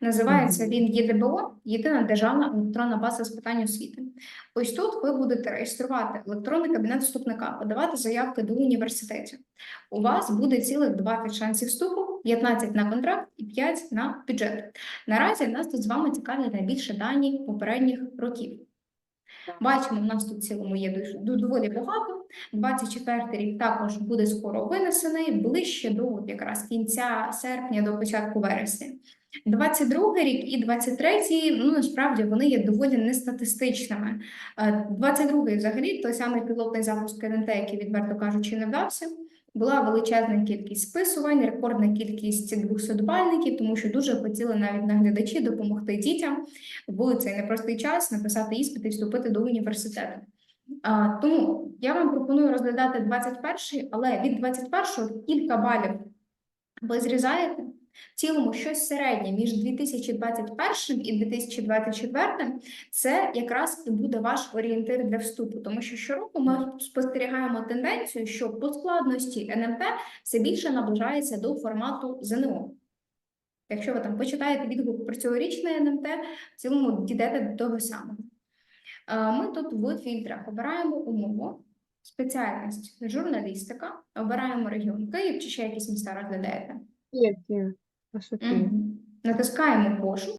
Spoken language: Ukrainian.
Називається він ЄДБО, Єдина державна електронна база з питань освіти. Ось тут ви будете реєструвати електронний кабінет вступника, подавати заявки до університетів. У вас буде цілих 20 шансів вступу, 15 на контракт і 5 на бюджет. Наразі нас тут з вами цікавлять найбільше дані попередніх років. Бачимо, у нас тут в цілому є доволі багато. 24 рік також буде скоро винесений, ближче до от якраз кінця серпня до початку вересня. 22 рік і 23, ну насправді вони є доволі нестатистичними. Е, 22 взагалі той самий пілотний запуск КНТ, який, відверто кажучи, не вдався. Була величезна кількість списувань, рекордна кількість 200-бальників, тому що дуже хотіли навіть наглядачі допомогти дітям в цей непростий час написати іспит і вступити до університету. А, тому я вам пропоную розглядати 21-й, але від 21-го кілька балів ви зрізаєте. В цілому щось середнє між 2021 і 2024 це якраз і буде ваш орієнтир для вступу, тому що щороку ми спостерігаємо тенденцію, що по складності НМТ все більше наближається до формату ЗНО. Якщо ви там почитаєте відгук про цьогорічне НМТ, в цілому дійдете до того самого. Ми тут в фільтрах обираємо умову, спеціальність журналістика, обираємо регіон Київ чи ще якісь міста розглядаєте. Є, є. А що ти? Мгм. Натискаємо пошук.